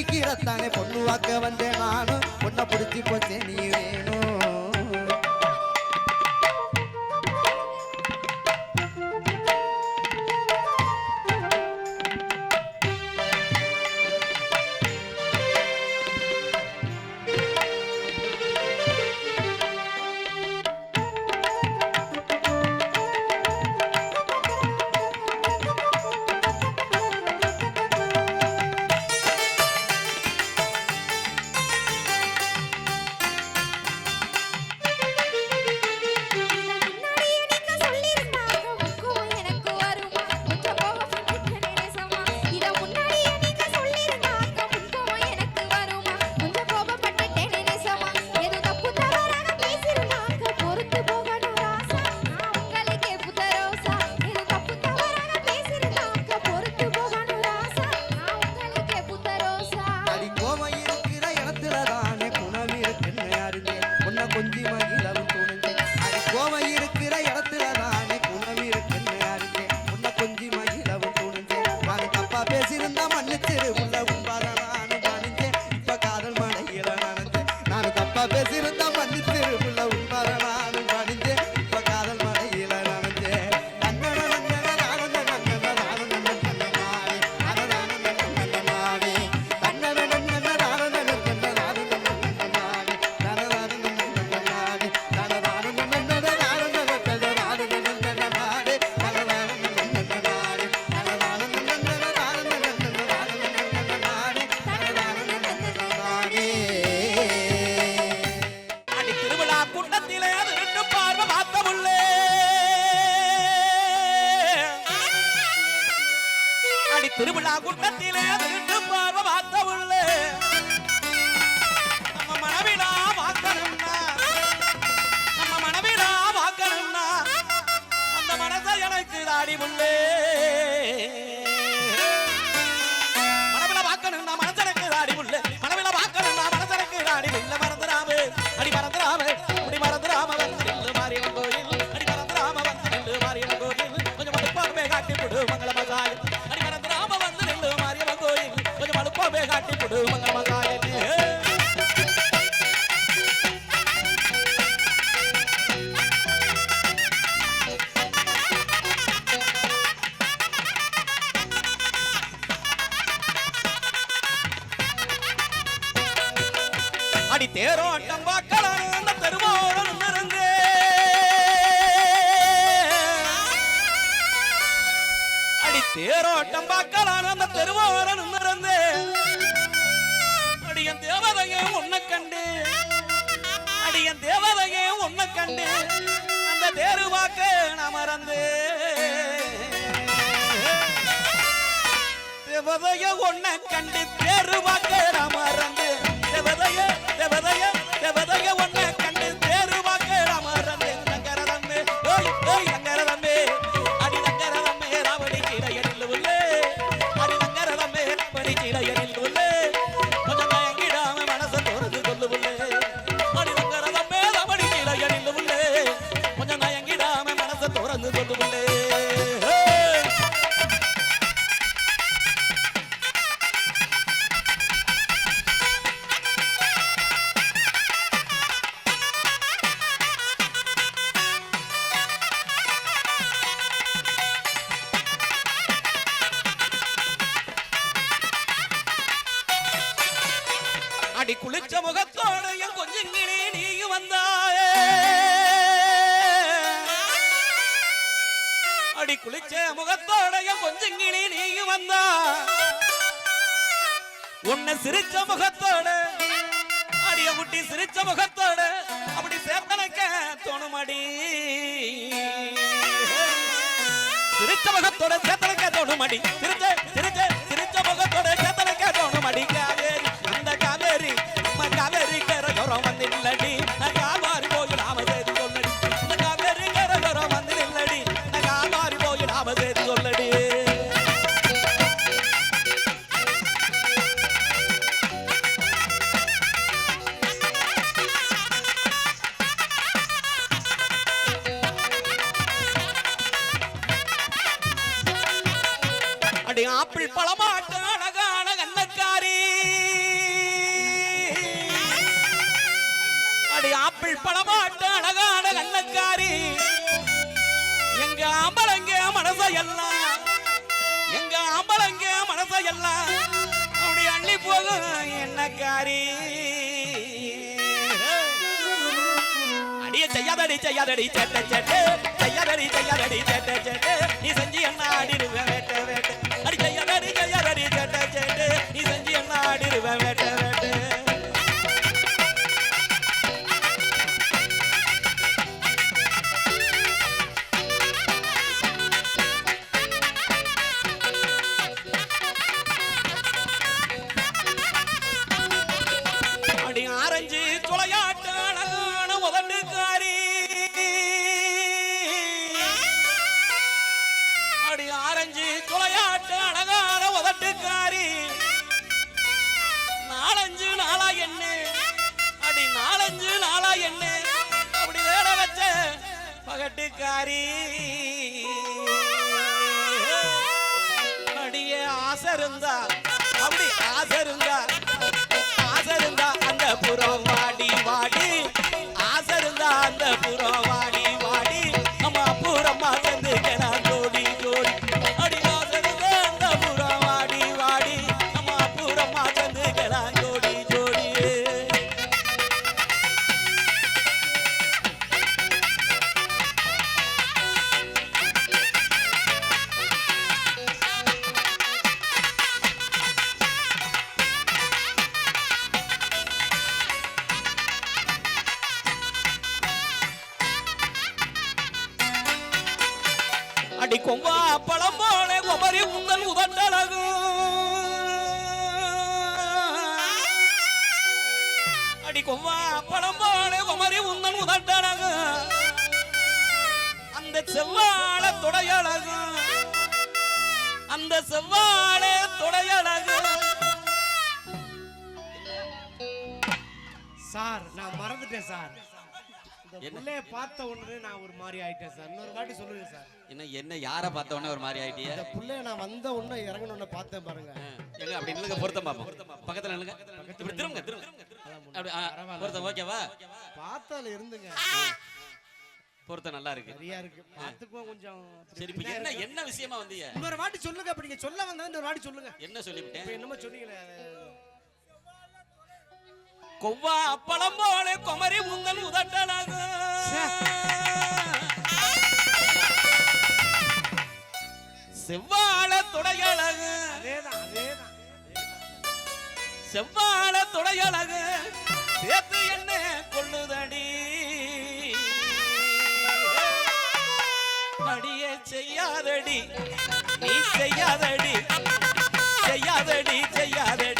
கட்டிக்கிறத்தானே பொண்ணு வாக்க வந்தேன் நானும் பொண்ணை பிடிச்சி போச்சேன் நீவே மரத் கண்டு. அடியன் தேவதையே உன்னை கண்டு. அந்த தேரு வாக்க நான் மறந்து. தேவதைய உன்னை கண்டு. தேரு வாக்க நான் மறந்து. தேவதைய தேவதைய தேவதைய ஒன்ன சிரிச்ச முகத்தோட சேத்தல கேட்டோணும் அடி சிரிச்ச சிரிச்ச சிரிச்ச முகத்தோட சேத்தல கேட்டோணும் அடி காவேரி அந்த காவேரி நம்ம காவேரி கேர ஜோரம் வந்து இல்லடி எல்லாம் எங்க அம்பலங்க மனச எல்லாம் அப்படி அள்ளி போகும் என்ன காரி? அடிய செய்யாதடி செய்யாதடி செட்ட செட்டு. செய்யாதடி செய்யாதடி செட்ட செட்டு. நீ செஞ்சு என்ன ஆடிடுவேன்? கட்டுக்காரி அடியே ஆசை இருந்தா அப்படி ஆசை இருந்தா ஆசை இருந்தா அந்த புறம். அந்த செவ்வாழ தொடையழகும் சார் நான் மறந்துட்டேன் சார். என்ன? பார்த்த உடனே நான் ஒரு மாதிரி ஆயிட்டேன் சார். இன்னொரு வாட்டி சொல்லுங்க சார். என்ன என்ன யார பார்த்த உடனே ஒரு மாதிரி ஆயிட்டிய? இந்த பிள்ளைய நான் வந்த உடனே இறங்கின உடனே பார்த்தேன் பாருங்க. எங்க அப்படி நில்லுங்க பொருத்தம் பார்ப்போம். பக்கத்துல நில்லுங்க. இப்படி திரும்புங்க திரும்புங்க. அப்படி ஆ, பொருத்தம் ஓகேவா? பார்த்தால இருந்துங்க. பொருத்தம் நல்லா இருக்கு. சரியா இருக்கு. பார்த்துக்குவோம் கொஞ்சம். சரி இப்ப என்ன என்ன விஷயமா வந்தீங்க? இன்னொரு வாட்டி சொல்லுங்க அப்ப நீங்க சொல்ல வந்தா இன்னொரு வாட்டி சொல்லுங்க. என்ன சொல்லிவிட்டேன்? என்னமோ சொன்னீங்களே கொவ்வா அப்பளம் போல குமரி முந்தல் உதட்டலாக. செவ்வாழ துடையழகு. செவ்வாழ துடையழகு. செய்யாதடி செய்யாதடி செய்யாதடி.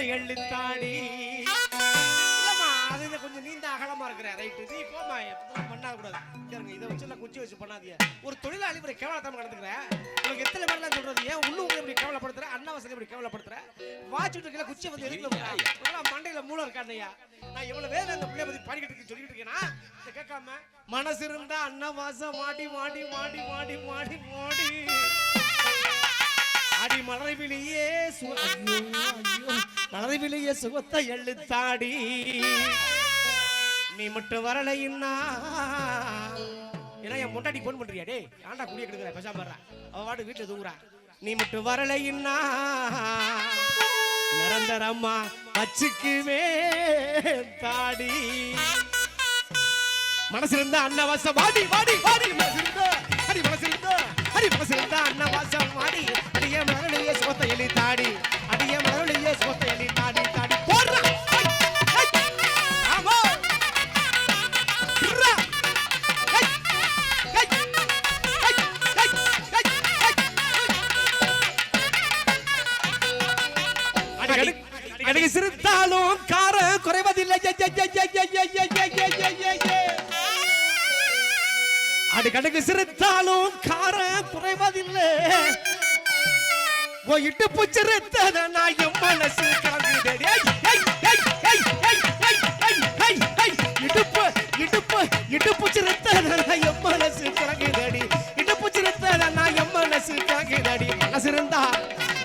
சுகத்தை எள்ளித்தாடி அது கொஞ்சம் நீண்ட அகலமா இருக்கிற ரைட்டு. நீ போமா எப்பவும் பண்ணாத கூடாது இதை வச்சு எல்லாம் குச்சி வச்சு பண்ணாதீங்க. ஒரு தொழிலாளி இப்படி கேவலத்தனம் நடந்துக்கிற? உங்களுக்கு எத்தனை பேர்லாம் சொல்றது? ஏன் உள்ளூர் இப்படி கேவலப்படுத்துற? அண்ணா வசதி இப்படி கேவலப்படுத்துற? வாட்சிட்டு இருக்கல குச்சி வந்து எதுக்குல மண்டையில மூளை இருக்காண்டையா நான் இவ்வளவு வேலை அந்த பிள்ளைய பத்தி பாடிக்கிட்டு சொல்லிட்டு இருக்கேனா? இதை கேட்காம மனசு இருந்தா அண்ணா வாசம் மாடி மாடி மாடி மாடி மாடி மாடி ஆடி மலர்விலேயே சு- ஐயோ, மலர்விலேயே சுகத்தை எழுத்தாடி நீ மட்டும் வரலைன்னா ஏன்னா என் முட்டாடி போன் பண்றியா? டே ஆண்டா குடிய கெடுக்கிற பேசாம வர்றா அவ வாட்டு வீட்டுல தூங்குறா. நீ மட்டும் வரலைன்னா நிரந்தரம்மா வச்சுக்குவே தாடி. மனசு இருந்தா அன்னவாச வாடி வாடி வாடி மனசு இருந்தா அடி மனசு அரிப்பு சேர்ந்த அன்னவாசம் மாடி பிரிய மரணிய சோத்தை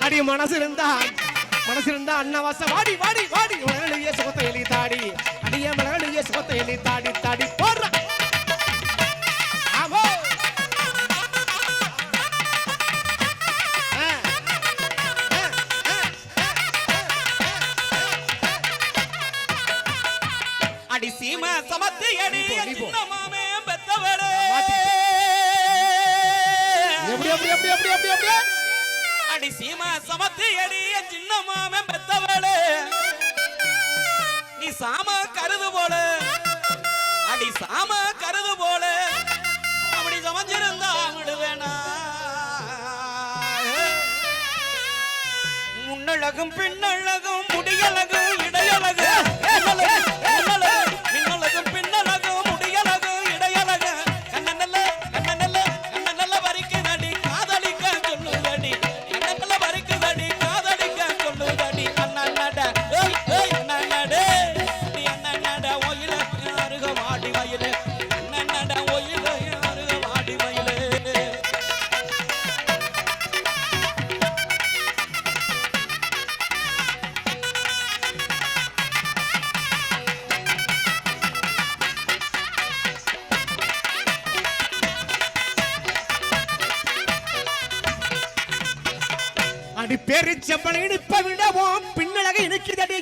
அடி மனசு இருந்தா மனசு இருந்தா அண்ணவாசம் வாடி வாடி. வாடி மலருடைய சுகத்தை எலி தாடி. அடிய மலருடைய சுகத்தை எலி தாடி தாடி. போடுற. அடி சீம சமத்து அடி சீமா சமத்து அடி சின்ன மாமே பெத்தவளே நீ சாம கருது போல. அடி சாம கருது போல. அப்படி சமைஞ்சிருந்தா விடுவேனா. முன்னழகும் பின்னழகும் முடியழகும் பெருச்சம்பளை இனிப்ப விடவும். பின்னழக இனிக்குதடி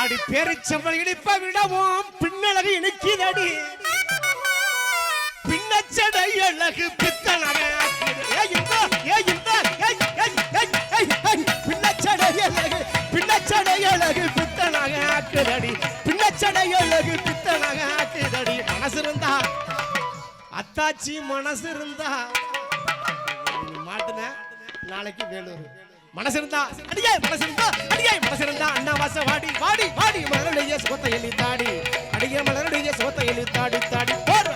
அடி பெருச்சம்பளை இனிப்ப விடவும். பின்னழக இனிக்குதடி பின்னச்சடை அழகு பித்தனக பின்னச்சடை அழகு பின்னச்சடை அழகு பித்தனக ஆக்குதடி. பின்னச்சடை அழகு பித்தனாக ஆக்குதடி. மனசு இருந்தா அத்தாச்சி மனசு இருந்தா. நாளைக்கு வேலூர். மனசு இருந்தா மனசிருந்தா மனசு இருந்தா மனசு இருந்தா அண்ணா வாச வாடி வாடி வாடி மலருடைய சோத்தை எழுத்தாடி தாடி. அடியே மலருடைய சோத்தை எழுத்தாடி தாடி தாடி.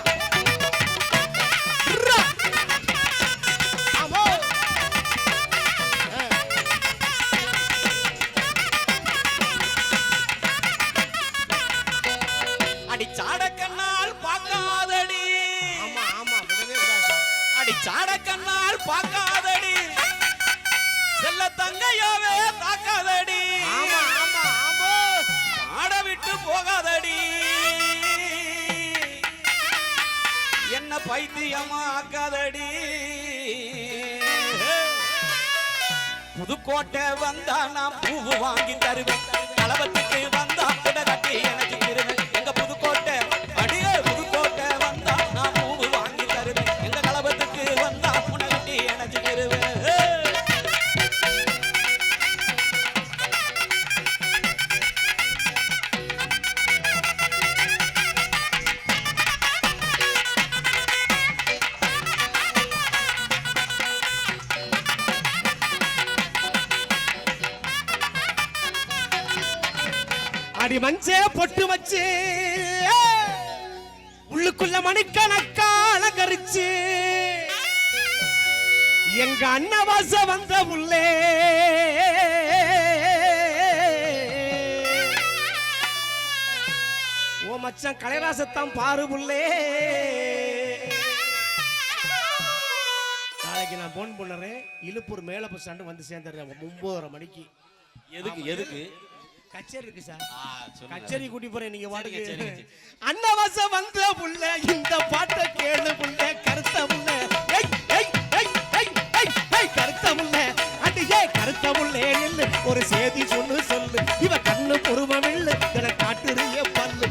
என்ன பைத்தியமா ஆக்காதடி புதுக்கோட்டை வந்தா நான் பூவு வாங்கி தருவேன். தளபதிக்கு வந்தா கூட கட்டி எனக்கு பொட்டு வச்சு உள்ளுக்குள்ள மணிக்கணக்கா அலங்கரிச்சு எங்க அன்னவாச வந்த உள்ளே. ஓ மச்சான் கலைராசத்தான் பாரு புள்ளே நாளைக்கு நான் போன் பண்ணுறேன். இழுப்பூர் மேல பஸ் ஸ்டாண்டு வந்து சேர்ந்துடுறேன் ஒன்பதரை மணிக்கு. எதுக்கு? எதுக்கு? கச்சேரி இருக்கு சார். கச்சேரி கூட்டி போறேன் நீங்க வாடகை. அன்னவாசம் வந்த புள்ள இந்த பாட்டை கேளு புள்ள கருத்த புள்ள கருத்த புள்ள அடியே கருத்த புள்ளே ஒரு செய்தி சொல்லு சொல்லு. இவ கண்ணு பொறுமம் இல்லு இத காட்டுறிய பல்லு.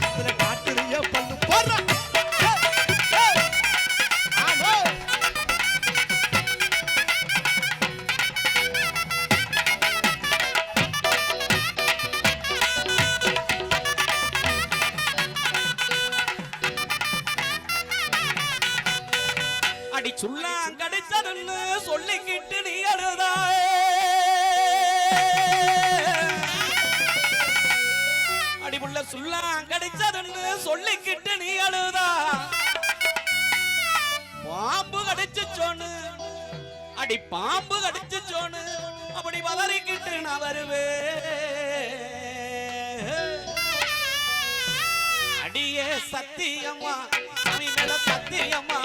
கடிச்சு சோனு அப்படி வளரிக்கிட்டு நான் வருவேன். அடியே சத்தியம்மா சத்தியம்மா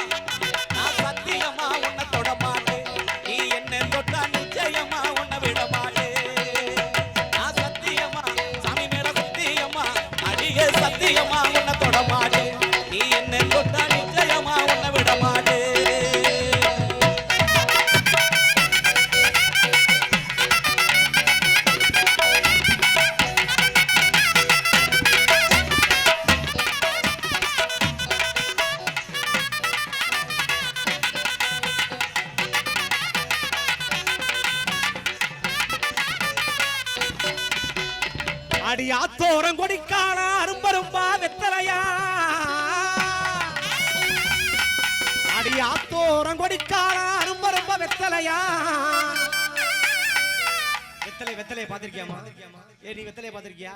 அடி ஆத்தோரம் கொடிக்கான அரும்பரும்பா வெத்தலையா? அடி ஆத்தோரம் கொடிக்கான அரும்பரும்பா வெத்தலையா? வெத்தலை வெத்தலையை பார்த்துருக்கியாமா ஏ நீ வெத்தலையை பார்த்திருக்கியா?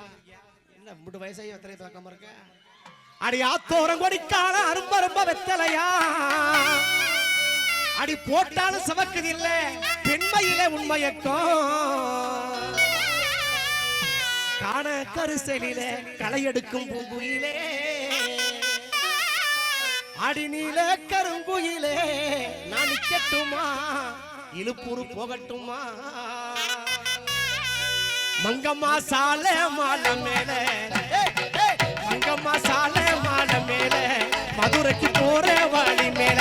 என்ன மூணு வயசாகி வெத்தலையை பார்க்காம இருக்க? அடி ஆத்தோரம் அரும்ப அரும்பரும்பா வெத்தலையா? அடி போட்டாலும் சமக்குது இல்ல பெண்மையில உண்மையக்கம் காண கருசலில களையெடுக்கும் பூங்குயிலே. அடிநீல கருங்குயிலே நான் நிக்கட்டுமா? இழுப்புறு போகட்டுமா? மங்கம்மா சால மாலை. மேல மங்கம்மா சால மாலை மேல. மதுரைக்கு போற வழி மேல.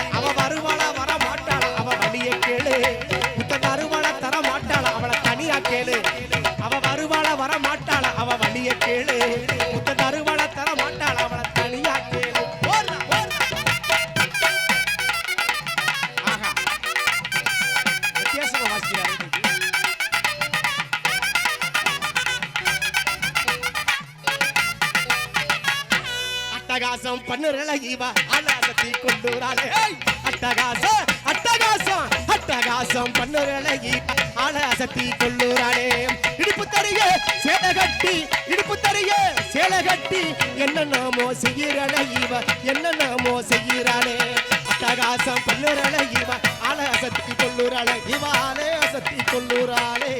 అట్టగాసం పన్నురలగివా అలాగ తీకుండూరాలే అట్టగాసం అట్టగాసం అట్టగాసం పన్నురలగి అలాస తీకొల్లూరాలే ఇడుపు తరిగే సేలగట్టి ఇడుపు తరిగే சேலகட்டி என்ன நாமோ செய்யறள இவ என்ன நாமோ செய்யறாளே அட்டகாசம் பண்ணுறள இவ அலசத்தி கொள்ளுறாளே இவ அலசத்தி கொள்ளுறாளே